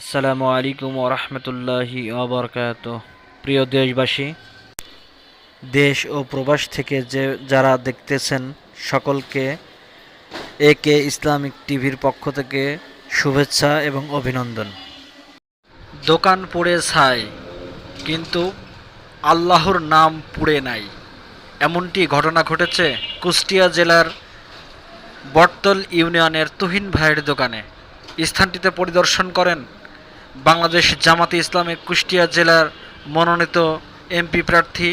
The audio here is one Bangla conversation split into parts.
আসসালামু আলাইকুম ওরহমতুল্লাহি অবরকাত প্রিয় দেশবাসী, দেশ ও প্রবাস থেকে যে যারা দেখতেছেন সকলকে এ কে ইসলামিক টিভির পক্ষ থেকে শুভেচ্ছা এবং অভিনন্দন। দোকান পুড়ে ছাই, কিন্তু আল্লাহর নাম পুড়ে নাই। এমনটি ঘটনা ঘটেছে কুষ্টিয়া জেলার বটতল ইউনিয়নের তুহিন ভাইয়ের দোকানে। স্থানটিতে পরিদর্শন করেন বাংলাদেশ জামাতে ইসলামী কুষ্টিয়া জেলার মনোনীত এমপি প্রার্থী,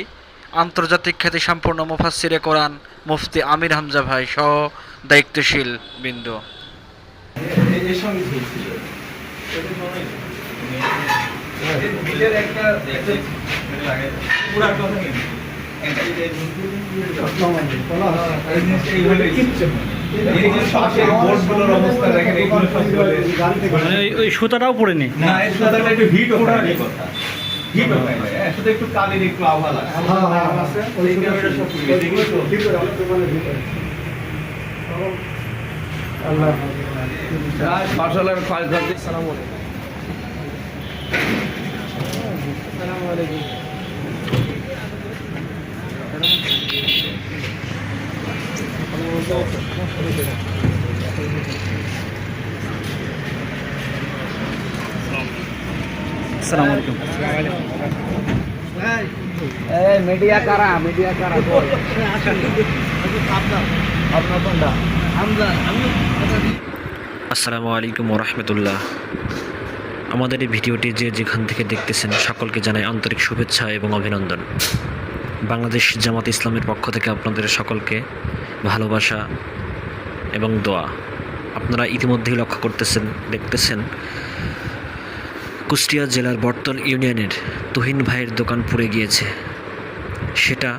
আন্তর্জাতিক খ্যাতি সম্পূর্ণ মুফাসিরে কোরআন মুফতি আমির হামজা ভাই সহ দায়িত্বশীল বিন্দু। একটা ওই সুতাটাও পড়েনি না এর সাথে একটু হিট ওঠার কথা হিট ওঠার হ্যাঁ একটু কালির একটু আভা লাগে এই ক্যামেরা সব পুড়িয়ে এগুলো তো ফসলের ক্ষয়ক্ষতি আসসালামু আলাইকুম মিডিয়া কারা মিডিয়া কারা? আসসালামু আলাইকুম ওরহমতুল্লাহ। আমাদের এই ভিডিওটি যে যেখান থেকে দেখতেছেন সকলকে জানাই আন্তরিক শুভেচ্ছা এবং অভিনন্দন। বাংলাদেশ জামাত ইসলামের পক্ষ থেকে আপনাদের সকলকে ভালোবাসা এবং দোয়া। আপনারা ইতিমধ্যেই লক্ষ্য করতেছেন, দেখতেছেন, কুষ্টিয়া জেলার বর্তন ইউনিয়নের তুহিন ভাইয়ের দোকান পুড়ে গিয়েছে। সেটা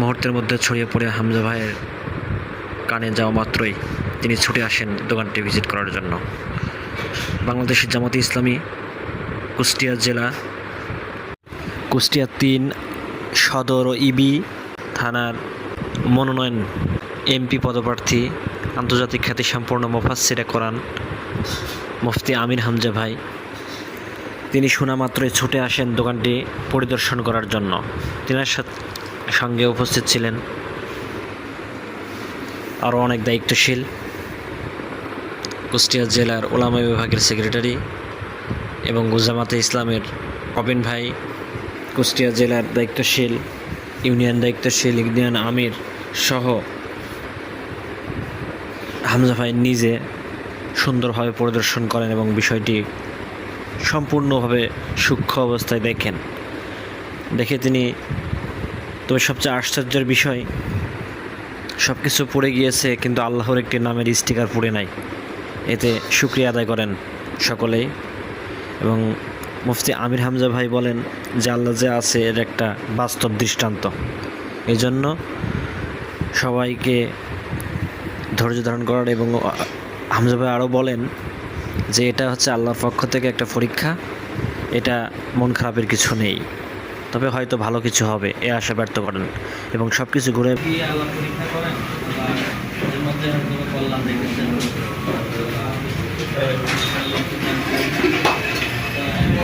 মুহূর্তের মধ্যে ছড়িয়ে পড়ে হামজা ভাইয়ের কানে যাওয়া মাত্রই তিনি ছুটে আসেন দোকানটি ভিজিট করার জন্য। বাংলাদেশের জামাতে ইসলামী কুষ্টিয়া জেলা কুষ্টিয়া তিন, সদর ও ইবি থানার মনোনয়ন এমপি পদপ্রার্থী আন্তর্জাতিক খ্যাতিসম্পন্ন মোফাসিরে কোরআন মুফতি আমির হামজা ভাই। তিনি শোনা মাত্রই ছুটে আসেন দোকানটি পরিদর্শন করার জন্য। তিনার সঙ্গে উপস্থিত ছিলেন আরও অনেক দায়িত্বশীল কুষ্টিয়া জেলার ওলামা বিভাগের সেক্রেটারি এবং গুজামাতে ইসলামের কবিন ভাই কুষ্টিয়া জেলার দায়িত্বশীল, ইউনিয়ন দায়িত্বশীল ইউনিয়ন আমির সহ হামজা ভাই নিজে সুন্দরভাবে পরিদর্শন করেন এবং বিষয়টি সম্পূর্ণভাবে সূক্ষ্ম অবস্থায় দেখেন। দেখে তিনি, তবে সবচেয়ে আশ্চর্যের বিষয় সব কিছু পড়ে গিয়েছে, কিন্তু আল্লাহর একটি নামের স্টিকার পড়ে নাই। এতে শুক্রিয়া আদায় করেন সকলেই এবং মুফতি আমির হামজা ভাই বলেন যে আল্লাহ যে আছে এর একটা বাস্তব দৃষ্টান্ত। এই জন্য সবাইকে ধৈর্য ধারণ করার এবং হামজা ভাই আরও বলেন যে এটা হচ্ছে আল্লাহর পক্ষ থেকে একটা পরীক্ষা, এটা মন খারাপের কিছু নেই। তবে হয়তো ভালো কিছু হবে, এ আশা ব্যর্থ করেন এবং সব কিছু ঘুরে পরীক্ষা করেন?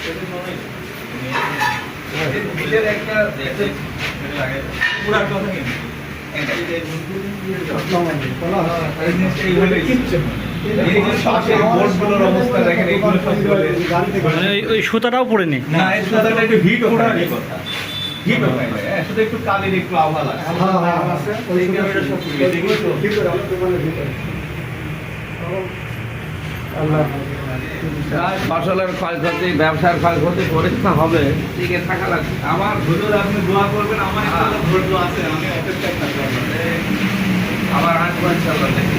নেই এই মানে ওই সুতাটাও পড়েনি না একটু হিট ওঠার কথা হিট ওঠার হ্যাঁ শুধু একটু কালির একটু আভা লাগে এই ক্যামেরা সব পুড়িয়ে এগুলো ফসলের ক্ষয়ক্ষতি ব্যবসার ক্ষয়ক্ষতি পরীক্ষা হবে। টিকে থাকা লাগবে। আমার হুজুর আপনি দোয়া করবেন আমার একটা ধৈর্য আছে আমি অপেক্ষায় থাকব। আবার আসব ইনশাল্লাহ দেখি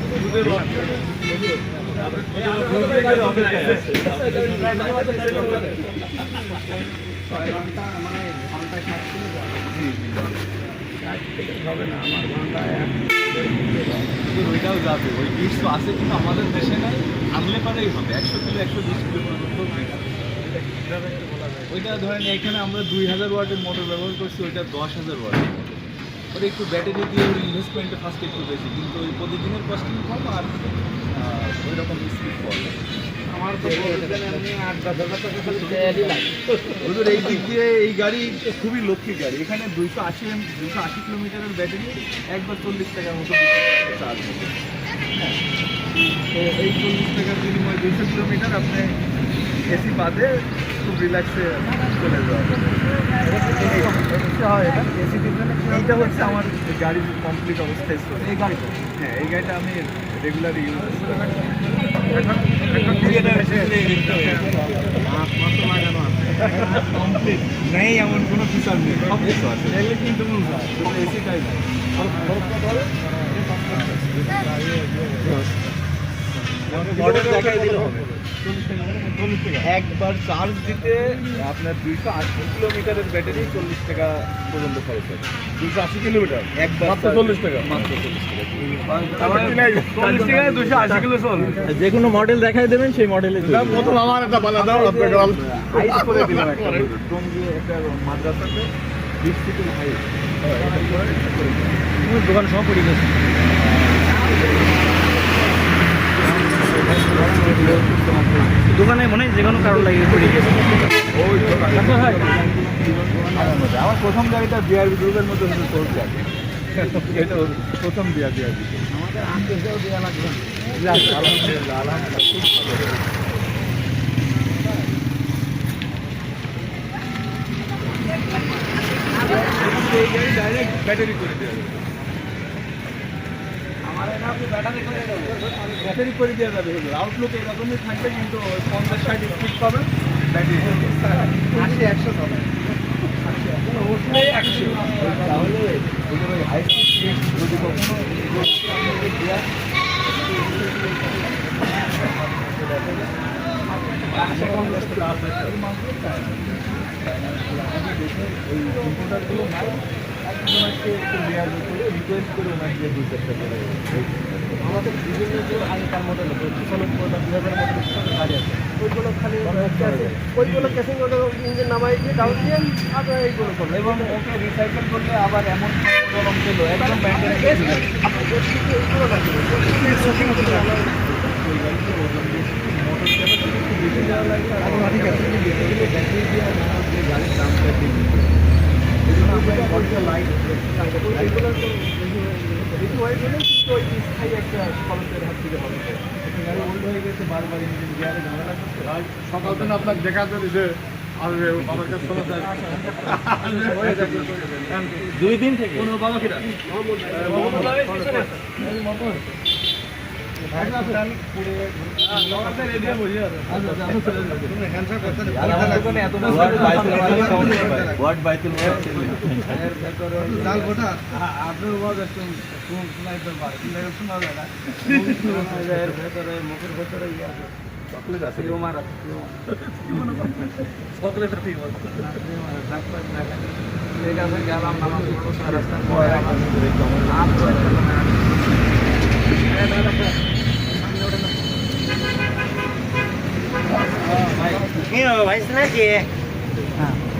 ওইটাও যাবে ওই বিষ তো আছে কিন্তু আমাদের দেশে নাই আনলে পারেই হবে একশো কিলো একশো বিশ কিলো পর্যন্ত ওইটা ধরেন এখানে আমরা দুই হাজার ওয়াটের মোটর ব্যবহার করছি ওইটা দশ হাজার ওয়াটের মোটর ওটা একটু ব্যাটারি দিয়ে ওর ইনভেস্টমেন্টটা ফার্স্ট একটু বেশি কিন্তু ওই প্রতিদিনের কস্টিং কম আর ওই রকম স্পিড কম। আমার তো ওদের এই দিক দিয়ে এই গাড়ি খুবই লক্ষ্মী গাড়ি। এখানে দুইশো আশি দুইশো আশি কিলোমিটারের ব্যাটারি একবার চল্লিশ টাকার মতো চার্জ। তো এই চল্লিশ টাকার বিনিময়ে দুইশো কিলোমিটার আপনি এসি বাদে খুব রিল্যাক্সে চলে যাওয়া। হয় এটা এসি এইটা হচ্ছে আমার গাড়ির কমপ্লিট অবস্থায় এই গাড়িটা? হ্যাঁ এই গাড়িটা আমি রেগুলার ইউজ এসে কমপ্লিট নেই এমন কোনো ফিচার নেই। সব কিছু আছে। এগুলো কিন্তু এসিটাই মডেল দেখাই দিলে হবে। একবার চার্জ দিতে আপনার দুইশো আশি কিলোমিটারের ব্যাটারি চল্লিশ টাকা পর্যন্ত খরচ হবে। দুইশো আশি কিলোমিটার একবার মাত্র 40 টাকা? মাত্র চল্লিশ টাকা। চল্লিশ আশি কিলো চল। যে কোনো মডেল দেখাই দেবেন সেই মডেলে প্রথম আমার একটা বানা দাও একটা। মাদ্রাসাতে ডিস্ট্রিক্টের দোকান পড়ে গেছে। দোকানে মনে হয় যে কোনো কারণ লাগিয়ে পড়ে গেছে। আমার প্রথম গাড়িটা বিআরবি গ্রুপের তোর গাড়ি এটা প্রথম বিয়া বিআরবি আমাদের আন্তর্জাতিক দেওয়া লাগবে আলহামদুলিল্লাহ আলহামদুলিল্লাহ এই গাড়ি ডাইরেক্ট ব্যাটারি করে দেওয়া ব্যাটারি করে দেওয়া যাবে আউটলুক এরকমই থাকবে কিন্তু পঞ্চাশ ষাট স্পিড পাবেন। ব্যাটারি আশি একশো ওদের ওই হাই আমাদের বিভিন্ন যে আগেকার মডেল ষোলো দুই হাজার মডেল গাড়ি আছে ওইগুলো খালি ওইগুলো ক্যাসিং ইঞ্জিন নামাই দিয়ে ডাউন দিয়ে এবং ওকে রিসাইকেল করলে আবার এমন ছিল একদম ব্যান্ডের এইগুলো লাগবে গাড়ির দামটা বেশি এই জন্য আমরা অল্প লাইট এইগুলো বেশি হয়ে গেলে কিন্তু ওই স্থায়ী একটা খরচের হাত থেকে? হবে গাড়ি ওল্ড হয়ে গেছে বারবার ইঞ্জিন গিয়ারে ঝামেলা করছে সকাল দিন আপনাকে দেখা যাবে যে আসবে আমার কাছে যায় দুই দিন থেকে কোনো বাবা কিরা ওয়ার্ড বাইতুল চকলেট আছে গেলাম নামাজ রাস্তা ভাই ভাই শোনা